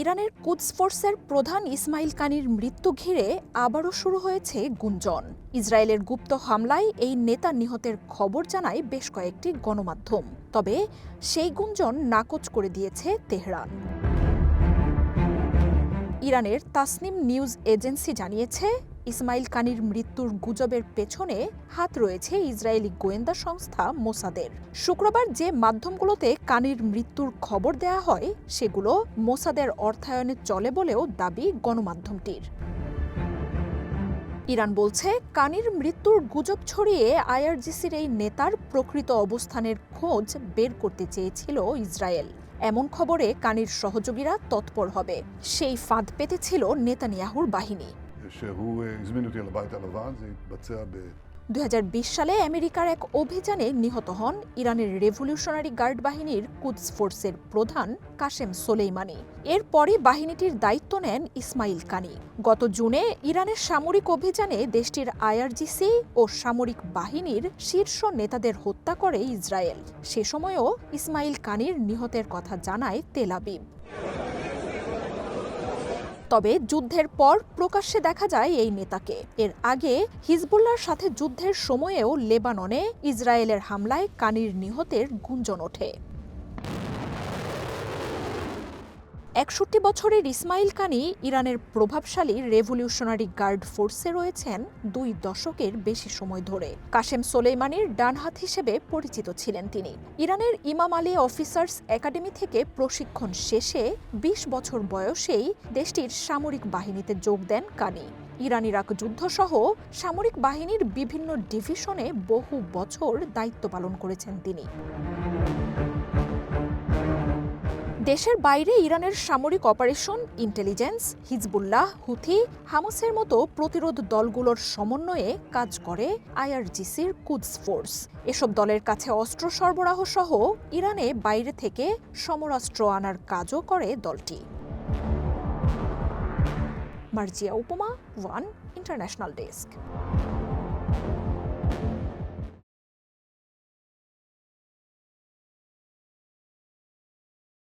ইরানের কুদস ফোর্সের প্রধান ইসমাইল কানির মৃত্যু ঘিরে আবারও শুরু হয়েছে গুঞ্জন। ইসরায়েলের গুপ্ত হামলায় এই নেতা নিহতের খবর জানায় বেশ কয়েকটি গণমাধ্যম। তবে সেই গুঞ্জন নাকচ করে দিয়েছে তেহরান। ইরানের তাসনিম নিউজ এজেন্সি জানিয়েছে ইসমাইল কানির মৃত্যুর গুজবের পেছনে হাত রয়েছে ইসরায়েলি গোয়েন্দা সংস্থা মোসাদের। শুক্রবার যে মাধ্যমগুলোতে কানির মৃত্যুর খবর দেয়া হয়, সেগুলো মোসাদের অর্থায়নে চলে বলেও দাবি গণমাধ্যমটির। ইরান বলছে, কানির মৃত্যুর গুজব ছড়িয়ে আইআরজিসির এই নেতার প্রকৃত অবস্থানের খোঁজ বের করতে চেয়েছিল ইসরায়েল। এমন খবরে কানির সহযোগীরা তৎপর হবে। সেই ফাঁদ পেতেছিল নেতানিয়াহুর বাহিনী। שהוא הזמין אותי לבית הלבן, זה התבצע ב... 2020 সালে আমেরিকার এক অভিযানে নিহত হন ইরানের রেভলিউশনারি গার্ড বাহিনীর কুদস ফোর্সের প্রধান কাশেম সোলেইমানি এরপরই বাহিনীটির দায়িত্ব নেন ইসমাইল কানি গত জুনে ইরানের সামরিক অভিযানে দেশটির আইআরজিসি ও সামরিক বাহিনীর শীর্ষ নেতাদের হত্যা করে ইসরায়েল সে সময়ও ইসমাইল কানির নিহতের কথা জানায় তেলাবিব তবে যুদ্ধের পর প্রকাশ্যে দেখা যায় এই নেতাকে। এর আগে হিজবুল্লার সাথে যুদ্ধের সময়েও লেবাননে ইসরায়েলের হামলায় কানির নিহতের গুঞ্জন ওঠে। একষট্টি বছরের ইসমাইল কানি ইরানের প্রভাবশালী রেভলিউশনারি গার্ড ফোর্সে রয়েছেন দুই দশকের বেশি সময় ধরে। কাশেম সোলেইমানির ডানহাত হিসেবে পরিচিত ছিলেন তিনি। ইরানের ইমাম আলী অফিসার্স একাডেমি থেকে প্রশিক্ষণ শেষে ২০ বছর বয়সেই দেশটির সামরিক বাহিনীতে যোগ দেন কানি। ইরান ইরাক যুদ্ধসহ সামরিক বাহিনীর বিভিন্ন ডিভিশনে বহু বছর দায়িত্ব পালন করেছেন তিনি। দেশের বাইরে ইরানের সামরিক অপারেশন ইন্টেলিজেন্স, হিজবুল্লাহ, হুথি, হামাসের মতো প্রতিরোধ দলগুলোর সমন্বয়ে কাজ করে আইআরজিসির কুদস ফোর্স। এসব দলের কাছে অস্ত্র সরবরাহ সহ ইরানে বাইরে থেকে সমরাস্ত্র আনার কাজও করে দলটি। মার্জিয়া উপমা, ওয়ান ইন্টারন্যাশনাল ডেস্ক।